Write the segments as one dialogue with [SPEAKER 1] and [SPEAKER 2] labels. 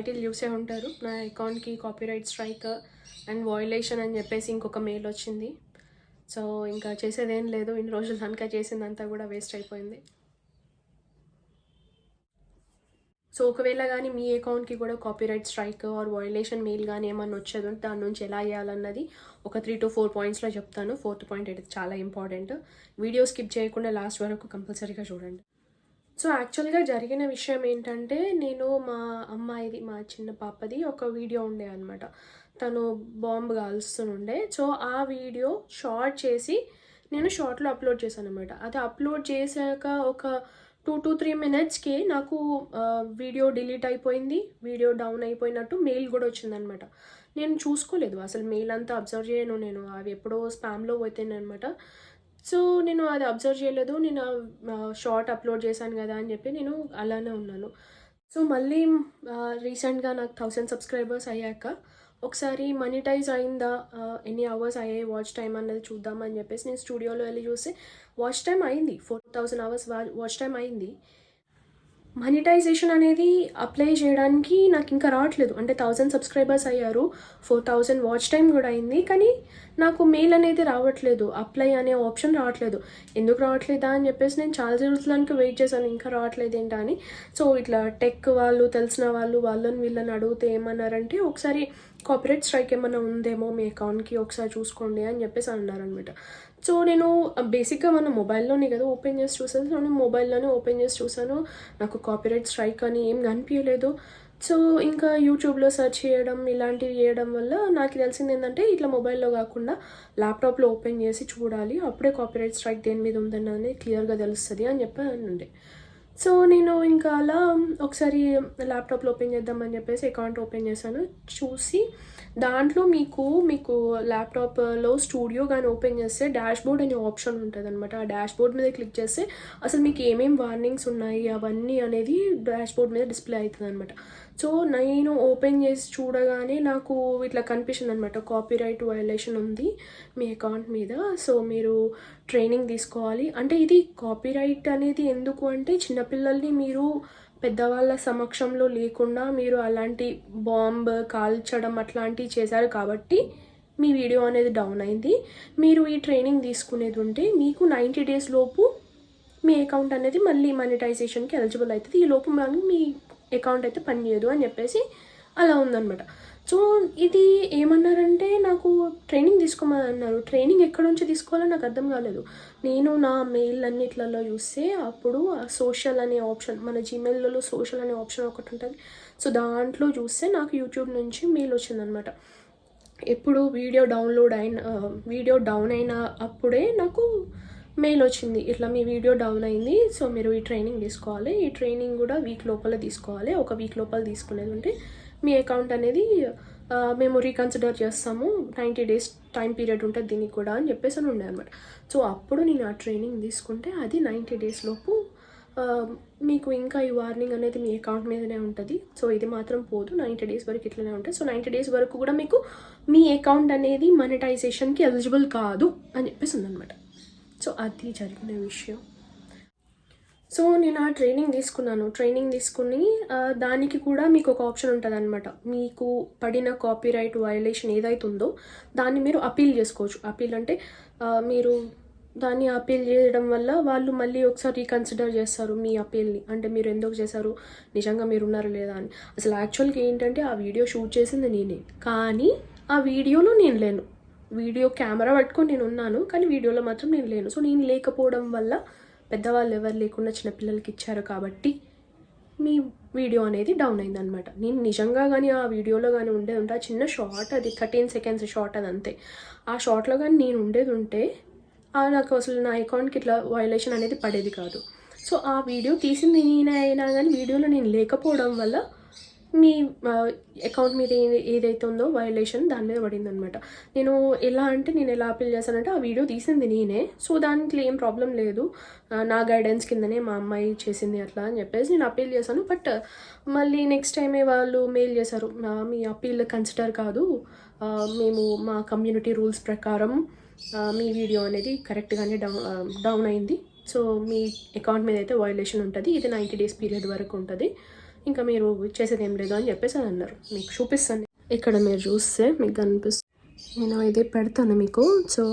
[SPEAKER 1] Title చూసే ఉంటారు. నా అకౌంట్కి కాపీరైట్ స్ట్రైక్ అండ్ వాయిలేషన్ అని చెప్పేసి ఇంకొక మెయిల్ వచ్చింది. సో ఇంకా చేసేదేం లేదు. ఇన్ని రోజులు దానికా చేసిందంతా కూడా వేస్ట్ అయిపోయింది. సో ఒకవేళ కానీ మీ అకౌంట్కి కూడా copyright strike or violation mail కానీ ఏమన్నా వచ్చేది దాని నుంచి ఎలా చేయాలన్నది ఒక త్రీ టు ఫోర్ పాయింట్స్లో చెప్తాను. ఫోర్త్ పాయింట్ అయితే చాలా ఇంపార్టెంట్. వీడియో స్కిప్ చేయకుండా లాస్ట్ వరకు కంపల్సరీగా చూడండి. సో యాక్చువల్గా జరిగిన విషయం ఏంటంటే నేను మా అమ్మాయిది మా చిన్న పాపది ఒక వీడియో ఉండే అనమాట తను బాంబు కాల్స్తుండే. సో ఆ వీడియో షార్ట్ చేసి నేను షార్ట్లో అప్లోడ్ చేశాను అనమాట అది అప్లోడ్ చేశాక ఒక టూ టు త్రీ మినిట్స్కి నాకు వీడియో డిలీట్ అయిపోయింది. వీడియో డౌన్ అయిపోయినట్టు మెయిల్ కూడా వచ్చిందనమాట నేను చూసుకోలేదు. అసలు మెయిల్ అంతా అబ్జర్వ్ చేయను నేను. అవి ఎప్పుడో స్పామ్లో పోతాను అనమాట సో నేను అది అబ్జర్వ్ చేయలేదు. నేను షార్ట్ అప్లోడ్ చేశాను కదా అని చెప్పి నేను అలానే ఉన్నాను. సో మళ్ళీ రీసెంట్గా నాకు థౌసండ్ సబ్స్క్రైబర్స్ అయ్యాక ఒకసారి మనిటైజ్ అయిందా? ఎన్ని అవర్స్ అయ్యాయి వాచ్ టైం అన్నది చూద్దామని చెప్పేసి నేను స్టూడియోలో వెళ్ళి చూస్తే వాచ్ టైం అయింది. Four thousand hours watch time అయింది. మనిటైజేషన్ అనేది అప్లై చేయడానికి నాకు ఇంకా రావట్లేదు. అంటే థౌజండ్ సబ్స్క్రైబర్స్ అయ్యారు. ఫోర్ థౌజండ్ వాచ్ టైం కూడా అయింది. కానీ నాకు మెయిల్ అనేది రావట్లేదు. అప్లై అనే ఆప్షన్ రావట్లేదు. ఎందుకు రావట్లేదా అని చెప్పేసి నేను చాలా రోజులకి వెయిట్ చేశాను. ఇంకా రావట్లేదు ఏంటా అని. సో ఇట్లా టెక్ వాళ్ళు తెలిసిన వాళ్ళు వాళ్ళని వీళ్ళని అడిగితే ఏమన్నారంటే ఒకసారి కాపరేట్ స్ట్రైక్ ఏమైనా ఉందేమో మీ అకౌంట్కి ఒకసారి చూసుకోండి అని చెప్పేసి అన్నారనమాట సో నేను బేసిక్గా మన మొబైల్లోనే కదా ఓపెన్ చేసి చూసాను సో నేను మొబైల్లోనే ఓపెన్ చేసి చూసాను నాకు కాపీరైట్ స్ట్రైక్ అని ఏం కనిపించలేదు. సో ఇంకా యూట్యూబ్లో సెర్చ్ చేయడం ఇలాంటివి చేయడం వల్ల నాకు తెలిసింది ఏంటంటే ఇట్లా మొబైల్లో కాకుండా ల్యాప్టాప్లో ఓపెన్ చేసి చూడాలి. అప్పుడే కాపీరైట్ స్ట్రైక్ దేని మీద ఉందని అనేది క్లియర్గా తెలుస్తుంది అని చెప్పి ఉండే సో నేను ఇంకా అలా ఒకసారి ల్యాప్టాప్లో ఓపెన్ చేద్దామని చెప్పేసి అకౌంట్ ఓపెన్ చేశాను. చూసి దాంట్లో మీకు మీకు ల్యాప్టాప్లో స్టూడియో కానీ ఓపెన్ చేస్తే డాష్ బోర్డ్ అనే ఆప్షన్ ఉంటుంది అనమాట ఆ డాష్ బోర్డ్ మీద క్లిక్ చేస్తే అసలు మీకు ఏమేమి వార్నింగ్స్ ఉన్నాయి అవన్నీ అనేది డాష్ బోర్డ్ మీద డిస్ప్లే అవుతుంది అనమాట సో నేను ఓపెన్ చేసి చూడగానే నాకు ఇట్లా కనిపిస్తుంది అనమాట కాపీరైట్ వయలేషన్ ఉంది మీ అకౌంట్ మీద. సో మీరు ట్రైనింగ్ తీసుకోవాలి. అంటే ఇది కాపీరైట్ అనేది ఎందుకు అంటే చిన్న చిన్నపిల్లల్ని మీరు పెద్దవాళ్ళ సమక్షంలో లేకుండా మీరు అలాంటి బాంబ్ కాల్చడం అట్లాంటివి చేశారు కాబట్టి మీ వీడియో అనేది డౌన్ అయింది. మీరు ఈ ట్రైనింగ్ తీసుకునేది ఉంటే మీకు నైంటీ డేస్ లోపు మీ అకౌంట్ అనేది మళ్ళీ మానిటైజేషన్కి ఎలిజిబుల్ అవుతుంది. ఈ లోపు మనకి మీ అకౌంట్ అయితే పనిచేయదు అని చెప్పేసి అలా ఉందన్నమాట. సో ఇది ఏమన్నారంటే నాకు ట్రైనింగ్ తీసుకోమని అన్నారు ట్రైనింగ్ ఎక్కడ నుంచి తీసుకోవాలో నాకు అర్థం కాలేదు. నేను నా మెయిల్ అన్నిట్లలో చూస్తే అప్పుడు సోషల్ అనే ఆప్షన్ మన జీమెయిల్లో సోషల్ అనే ఆప్షన్ ఒకటి ఉంటుంది. సో దాంట్లో చూస్తే నాకు యూట్యూబ్ నుంచి మెయిల్ వచ్చిందనమాట ఎప్పుడు వీడియో డౌన్లోడ్ అయిన వీడియో డౌన్ అయిన అప్పుడే నాకు మెయిల్ వచ్చింది. ఇట్లా మీ వీడియో డౌన్ అయింది సో మీరు ఈ ట్రైనింగ్ తీసుకోవాలి. ఈ ట్రైనింగ్ కూడా వీక్ లోపల తీసుకోవాలి. ఒక వీక్ లోపల తీసుకునేది ఉంటే మీ అకౌంట్ అనేది మేము రీకన్సిడర్ చేస్తాము. నైంటీ డేస్ టైం పీరియడ్ ఉంటుంది దీనికి కూడా అని చెప్పేసి అని ఉండే అనమాట సో అప్పుడు నేను ఆ ట్రైనింగ్ తీసుకుంటే అది నైంటీ డేస్ లోపు మీకు ఇంకా ఈ వార్నింగ్ అనేది మీ అకౌంట్ మీదనే ఉంటుంది. సో ఇది మాత్రం పోదు. నైంటీ డేస్ వరకు ఇట్లనే ఉంటుంది. సో నైంటీ డేస్ వరకు కూడా మీకు మీ అకౌంట్ అనేది మానిటైజేషన్కి ఎలిజిబుల్ కాదు అని చెప్పేసి ఉందనమాట సో అది జరిగిన విషయం. సో నేను ఆ ట్రైనింగ్ తీసుకున్నాను. ట్రైనింగ్ తీసుకుని దానికి కూడా మీకు ఒక ఆప్షన్ ఉంటుంది అనమాట మీకు పడిన కాపీరైట్ వయలేషన్ ఏదైతుందో దాన్ని మీరు అపీల్ చేసుకోవచ్చు. అపీల్ అంటే మీరు దాన్ని అపీల్ చేయడం వల్ల వాళ్ళు మళ్ళీ ఒకసారి రీకన్సిడర్ చేస్తారు మీ అపీల్ని. అంటే మీరు ఎందుకు చేశారు? నిజంగా మీరు ఉన్నారా లేదా అని. అసలు యాక్చువల్గా ఏంటంటే ఆ వీడియో షూట్ చేసింది నేనే. కానీ ఆ వీడియోలో నేను లేను. వీడియో కెమెరా పట్టుకొని నేను ఉన్నాను కానీ వీడియోలో మాత్రం నేను లేను. సో నేను లేకపోవడం వల్ల పెద్దవాళ్ళు ఎవరు లేకుండా చిన్నపిల్లలకి ఇచ్చారు కాబట్టి మీ వీడియో అనేది డౌన్ అయిందనమాట నేను నిజంగా కానీ ఆ వీడియోలో కానీ ఉండేది ఉంటే ఆ చిన్న షార్ట్ అది థర్టీన్ సెకండ్స్ షార్ట్ అది అంతే. ఆ షార్ట్లో కానీ నేను ఉండేది ఉంటే ఆ నాకు అసలు నా అకౌంట్కి ఇట్లా వయలేషన్ అనేది పడేది కాదు. సో ఆ వీడియో తీసింది నేనే అయినా కానీ వీడియోలో నేను లేకపోవడం వల్ల మీ అకౌంట్ మీద ఏదైతే ఉందో వయలేషన్ దాని మీద పడింది అనమాట నేను ఎలా అంటే నేను ఎలా అపీల్ చేశానంటే ఆ వీడియో తీసింది నేనే. సో దాంట్లో ఏం ప్రాబ్లం లేదు. నా గైడెన్స్ కిందనే మా అమ్మాయి చేసింది అట్లా అని చెప్పేసి నేను అపీల్ చేశాను. బట్ మళ్ళీ నెక్స్ట్ టైమే వాళ్ళు మెయిల్ చేశారు మీ అపీల్ కన్సిడర్ కాదు. మేము మా కమ్యూనిటీ రూల్స్ ప్రకారం మీ వీడియో అనేది కరెక్ట్గానే డౌన్ డౌన్ అయింది. సో మీ అకౌంట్ మీద అయితే వైలేషన్ ఉంటుంది. ఇది నైంటీ డేస్ పీరియడ్ వరకు ఉంటుంది. ఇంకా మీరు చేసేది ఏం లేదు అని చెప్పేసి అని అన్నారు. మీకు చూపిస్తాను. ఇక్కడ మీరు చూస్తే మీకు కనిపిస్తుంది. నేను ఇది పెడతాను మీకు. సో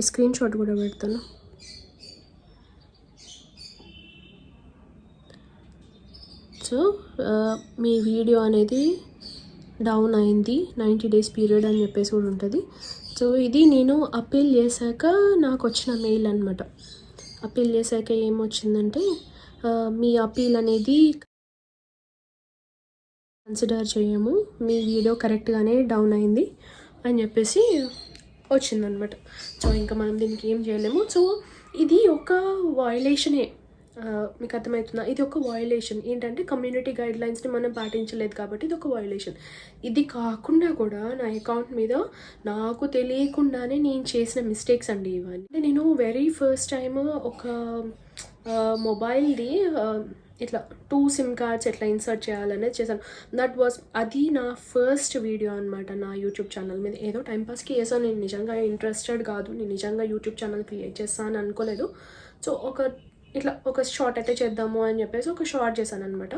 [SPEAKER 1] ఈ స్క్రీన్ షాట్ కూడా పెడతాను. సో మీ వీడియో అనేది డౌన్ అయింది. నైంటీ డేస్ పీరియడ్ అని చెప్పేసి కూడా ఉంటుంది. సో ఇది నేను అప్పీల్ చేశాక నాకు వచ్చిన మెయిల్ అనమాట అప్పీల్ చేశాక ఏమొచ్చిందంటే మీ అప్పీల్ అనేది కన్సిడర్ చేయము. మీ వీడియో కరెక్ట్గానే డౌన్ అయింది అని చెప్పేసి వచ్చిందనమాట. సో ఇంకా మనం దీనికి ఏం చేయలేము. సో ఇది ఒక వయలేషనే మీకు అర్థమవుతుందా? ఇది ఒక వయలేషన్ ఏంటంటే కమ్యూనిటీ గైడ్ లైన్స్ని మనం పాటించలేదు కాబట్టి ఇది ఒక వయలేషన్ ఇది కాకుండా కూడా నా అకౌంట్ మీద నాకు తెలియకుండానే నేను చేసిన మిస్టేక్స్ అండి ఇవన్నీ. నేను వెరీ ఫస్ట్ టైం ఒక మొబైల్ది ఇట్లా టూ సిమ్ కార్డ్స్ ఎట్లా ఇన్సర్ట్ చేయాలనేది చేశాను. దట్ వాస్ అది నా ఫస్ట్ వీడియో అనమాట నా యూట్యూబ్ ఛానల్ మీద. ఏదో టైంపాస్కి వేసాను నేను నిజంగా ఇంట్రెస్టెడ్ కాదు. నేను నిజంగా యూట్యూబ్ ఛానల్ క్రియేట్ చేస్తాను అనుకోలేదు. సో ఒక ఇట్లా ఒక షార్ట్ అయితే చేద్దాము అని చెప్పేసి ఒక షార్ట్ చేశాను అనమాట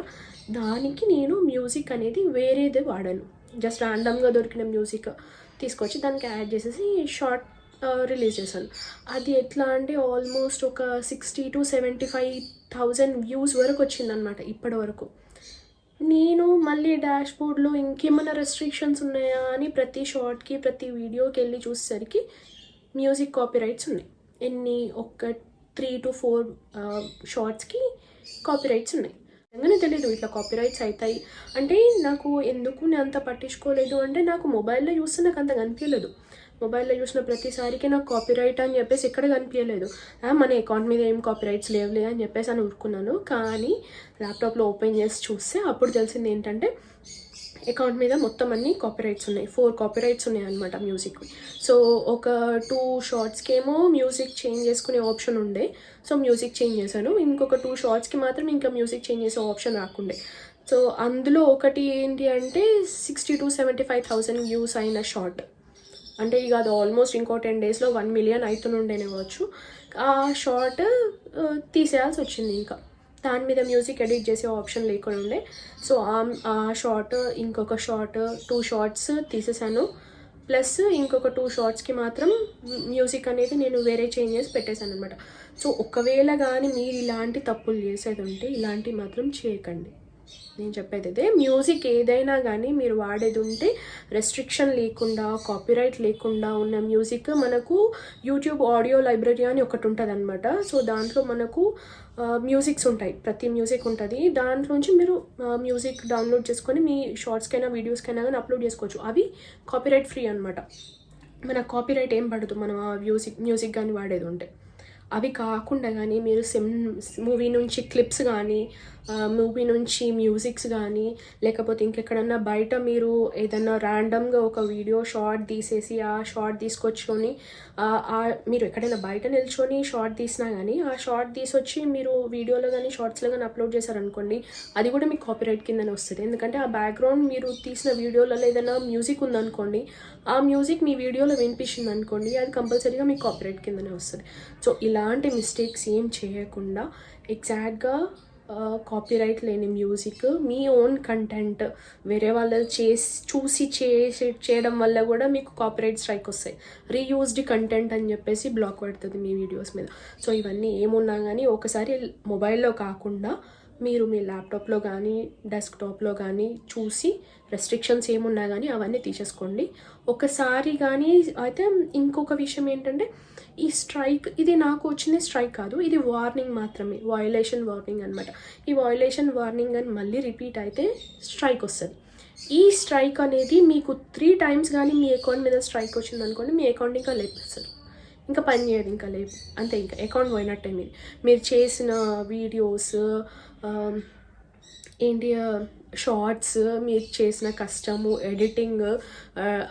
[SPEAKER 1] దానికి నేను మ్యూజిక్ అనేది వేరేది వాడాను. జస్ట్ ర్యాండమ్గా దొరికిన మ్యూజిక్ తీసుకొచ్చి దానికి యాడ్ చేసేసి షార్ట్ రిలీజ్ చేశాను. అది ఎట్లా అంటే ఆల్మోస్ట్ ఒక sixty to seventy five thousand views వరకు వచ్చిందనమాట ఇప్పటి వరకు. నేను మళ్ళీ డాష్ బోర్డ్లో ఇంకేమైనా రెస్ట్రిక్షన్స్ ఉన్నాయా అని ప్రతి షార్ట్కి ప్రతి వీడియోకి వెళ్ళి చూసేసరికి మ్యూజిక్ కాపీ రైట్స్ ఉన్నాయి. ఎన్ని? ఒక త్రీ టు ఫోర్ షార్ట్స్కి కాపీ రైట్స్ ఉన్నాయి. నిజంగానే తెలియదు ఇట్లా కాపీరైట్స్ అవుతాయి అంటే నాకు ఎందుకు నేను అంత పట్టించుకోలేదు అంటే నాకు మొబైల్లో చూస్తే నాకు అంత కనిపించలేదు మొబైల్లో చూసిన ప్రతిసారికి నాకు కాపీరైట్ అని చెప్పేసి ఎక్కడ కనిపించలేదు. మన అకౌంట్ మీద ఏం కాపీరైట్స్ లేవులే అని చెప్పేసి అని ఊరుకున్నాను. కానీ ల్యాప్టాప్లో ఓపెన్ చేసి చూస్తే అప్పుడు తెలిసింది ఏంటంటే అకౌంట్ మీద మొత్తం అన్ని కాపీరైట్స్ ఉన్నాయి. ఫోర్ కాపీరైట్స్ ఉన్నాయి అనమాట మ్యూజిక్ సో ఒక టూ షార్ట్స్కి ఏమో మ్యూజిక్ చేంజ్ చేసుకునే ఆప్షన్ ఉండే. సో మ్యూజిక్ చేంజ్ చేశాను. ఇంకొక టూ షార్ట్స్కి మాత్రం ఇంకా మ్యూజిక్ చేంజ్ చేసే ఆప్షన్ రాకుండే. సో అందులో ఒకటి ఏంటి అంటే sixty to seventy five thousand views అయిన షార్ట్ అంటే ఇక అది ఆల్మోస్ట్ ఇంకో టెన్ డేస్లో వన్ మిలియన్ అవుతుండేనే కావచ్చు. ఆ షార్ట్ తీసేయాల్సి వచ్చింది ఇంకా. దాని మీద మ్యూజిక్ ఎడిట్ చేసే ఆప్షన్ లేకుండా ఉండే. సో ఆ- ఆ షార్ట్ ఇంకొక షార్ట్ టూ షార్ట్స్ తీసేసాను. ప్లస్ ఇంకొక టూ షార్ట్స్కి మాత్రం మ్యూజిక్ అనేది నేను వేరే చేంజ్ చేసి పెట్టేశాను అనమాట సో ఒకవేళ కానీ మీరు ఇలాంటి తప్పులు చేసేది ఉంటే ఇలాంటివి మాత్రం చేయకండి. నేను చెప్పేది అదే. మ్యూజిక్ ఏదైనా కానీ మీరు వాడేది ఉంటే రెస్ట్రిక్షన్ లేకుండా కాపీరైట్ లేకుండా ఉన్న మ్యూజిక్ మనకు యూట్యూబ్ ఆడియో లైబ్రరీ అని ఒకటి ఉంటుంది అనమాట సో దాంట్లో మనకు మ్యూజిక్స్ ఉంటాయి. ప్రతి మ్యూజిక్ ఉంటుంది. దాంట్లోంచి మీరు మ్యూజిక్ డౌన్లోడ్ చేసుకొని మీ షార్ట్స్కైనా వీడియోస్కైనా కానీ అప్లోడ్ చేసుకోవచ్చు. అవి కాపీరైట్ ఫ్రీ అనమాట మన కాపీరైట్ ఏం పడదు. మనం ఆ మ్యూజిక్ మ్యూజిక్ కానీ వాడేది ఉంటే. అవి కాకుండా కానీ మీరు సిమ్ మూవీ నుంచి క్లిప్స్ కానీ మూవీ నుంచి మ్యూజిక్స్ కానీ లేకపోతే ఇంకెక్కడన్నా బయట మీరు ఏదన్నా ర్యాండమ్గా ఒక వీడియో షార్ట్ తీసేసి ఆ షార్ట్ తీసుకొచ్చుకొని మీరు ఎక్కడైనా బయట నిల్చొని షార్ట్ తీసినా కానీ ఆ షార్ట్ తీసొచ్చి మీరు వీడియోలో కానీ షార్ట్స్లో కానీ అప్లోడ్ చేశారనుకోండి అది కూడా మీకు కాపీరైట్ కిందనే వస్తుంది. ఎందుకంటే ఆ బ్యాక్గ్రౌండ్ మీరు తీసిన వీడియోలలో ఏదైనా మ్యూజిక్ ఉందనుకోండి ఆ మ్యూజిక్ మీ వీడియోలో వినిపించింది అనుకోండి అది కంపల్సరీగా మీకు కాపీరైట్ కిందనే వస్తుంది. సో ఇలా ఇలాంటి మిస్టేక్స్ ఏం చేయకుండా ఎగ్జాక్ట్గా కాపీరైట్ లేని మ్యూజిక్ మీ ఓన్ కంటెంట్ వేరే వాళ్ళు చేసి చూసి చేసి చేయడం వల్ల కూడా మీకు కాపీరైట్ స్ట్రైక్ వస్తాయి. రీయూజ్డ్ కంటెంట్ అని చెప్పేసి బ్లాక్ పడుతుంది మీ వీడియోస్ మీద. సో ఇవన్నీ ఏమున్నా కానీ ఒకసారి మొబైల్లో కాకుండా మీరు మీ ల్యాప్టాప్లో కానీ డెస్క్టాప్లో కానీ చూసి రెస్ట్రిక్షన్స్ ఏమున్నా కానీ అవన్నీ తీసేసుకోండి. ఒకసారి కానీ అయితే ఇంకొక విషయం ఏంటంటే ఈ స్ట్రైక్ ఇది నాకు వచ్చిన స్ట్రైక్ కాదు ఇది వార్నింగ్ మాత్రమే వయలేషన్ వార్నింగ్ అనమాట ఈ వయలేషన్ వార్నింగ్ అని మళ్ళీ రిపీట్ అయితే స్ట్రైక్ వస్తుంది. ఈ స్ట్రైక్ అనేది మీకు త్రీ టైమ్స్ కానీ మీ అకౌంట్ మీద స్ట్రైక్ వచ్చింది అనుకోండి మీ అకౌంట్ ఇంకా లేపేస్తారు. ఇంకా పని చేయదు ఇంకా లేదు అంతే ఇంకా అకౌంట్ పోయినట్టే మీది మీరు చేసిన వీడియోస్ ఏంటి షార్ట్స్ మీరు చేసిన కష్టము ఎడిటింగ్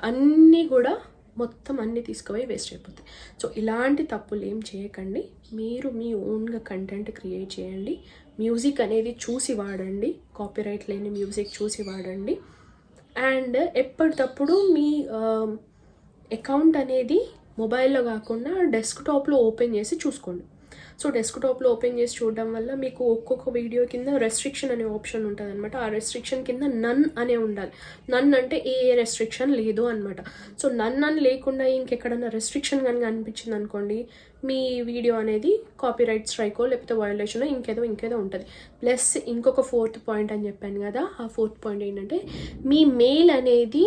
[SPEAKER 1] అన్నీ కూడా మొత్తం అన్నీ తీసుకుపోయి వేస్ట్ అయిపోతాయి. సో ఇలాంటి తప్పులు ఏం చేయకండి. మీరు మీ ఓన్గా కంటెంట్ క్రియేట్ చేయండి. మ్యూజిక్ అనేది చూసి వాడండి. కాపీరైట్ లేని మ్యూజిక్ చూసి వాడండి. అండ్ ఎప్పటికప్పుడు మీ అకౌంట్ అనేది మొబైల్లో కాకుండా డెస్క్టాప్లో ఓపెన్ చేసి చూసుకోండి. సో డెస్క్టాప్లో ఓపెన్ చేసి చూడడం వల్ల మీకు ఒక్కొక్క వీడియో కింద రెస్ట్రిక్షన్ అనే ఆప్షన్ ఉంటుంది అనమాట ఆ రెస్ట్రిక్షన్ కింద నన్ అనే ఉండాలి. నన్ అంటే ఏ ఏ రెస్ట్రిక్షన్ లేదు అనమాట సో నన్ అని లేకుండా ఇంకెక్కడన్నా రెస్ట్రిక్షన్ కనుక అనిపించింది అనుకోండి మీ వీడియో అనేది కాపీరైట్ స్ట్రైకో లేకపోతే వయోలేషన్ ఇంకేదో ఇంకేదో ఉంటుంది. ప్లస్ ఇంకొక ఫోర్త్ పాయింట్ అని చెప్పాను కదా ఆ ఫోర్త్ పాయింట్ ఏంటంటే మీ మెయిల్ అనేది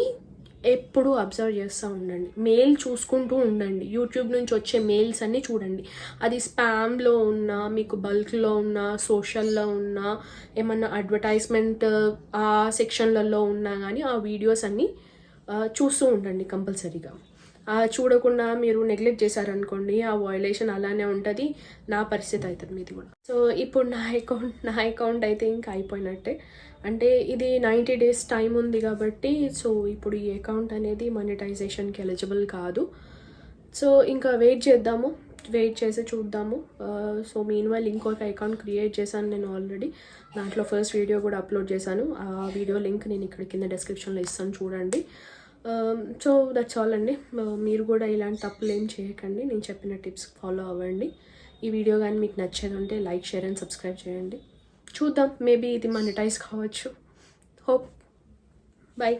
[SPEAKER 1] ఎప్పుడూ అబ్జర్వ్ చేస్తూ ఉండండి. మెయిల్ చూసుకుంటూ ఉండండి. యూట్యూబ్ నుంచి వచ్చే మెయిల్స్ అన్నీ చూడండి. అది స్పామ్లో ఉన్నా మీకు బల్క్లో ఉన్నా సోషల్లో ఉన్నా ఏమన్నా అడ్వర్టైజ్మెంట్ ఆ సెక్షన్లలో ఉన్నా కానీ ఆ వీడియోస్ అన్నీ చూస్తూ ఉండండి కంపల్సరీగా. చూడకుండా మీరు నెగ్లెక్ట్ చేశారనుకోండి ఆ వయలేషన్ అలానే ఉంటుంది. నా పరిస్థితి అవుతుంది మీది కూడా. సో ఇప్పుడు నా అకౌంట్ నా అకౌంట్ అయితే ఇంకా అయిపోయినట్టే. అంటే ఇది నైంటీ డేస్ టైం ఉంది కాబట్టి సో ఇప్పుడు ఈ అకౌంట్ అనేది మానిటైజేషన్కి ఎలిజిబుల్ కాదు. సో ఇంకా వెయిట్ చేద్దాము వెయిట్ చేసి చూద్దాము. సో మీన్ వైల్ ఇంకొక అకౌంట్ క్రియేట్ చేశాను నేను ఆల్రెడీ దాంట్లో ఫస్ట్ వీడియో కూడా అప్లోడ్ చేశాను. ఆ వీడియో లింక్ నేను ఇక్కడ కింద డిస్క్రిప్షన్లో ఇస్తాను చూడండి. సో దట్స్ ఆల్ అండి. Uh, మీరు కూడా ఇలాంటి తప్పులు ఏం చేయకండి. నేను చెప్పిన టిప్స్ ఫాలో అవ్వండి. ఈ వీడియో కానీ మీకు నచ్చేది ఉంటే లైక్ షేర్ అండ్ సబ్స్క్రైబ్ చేయండి. చూద్దాం మేబీ ఇది మానిటైజ్ కావచ్చు హోప్ బాయ్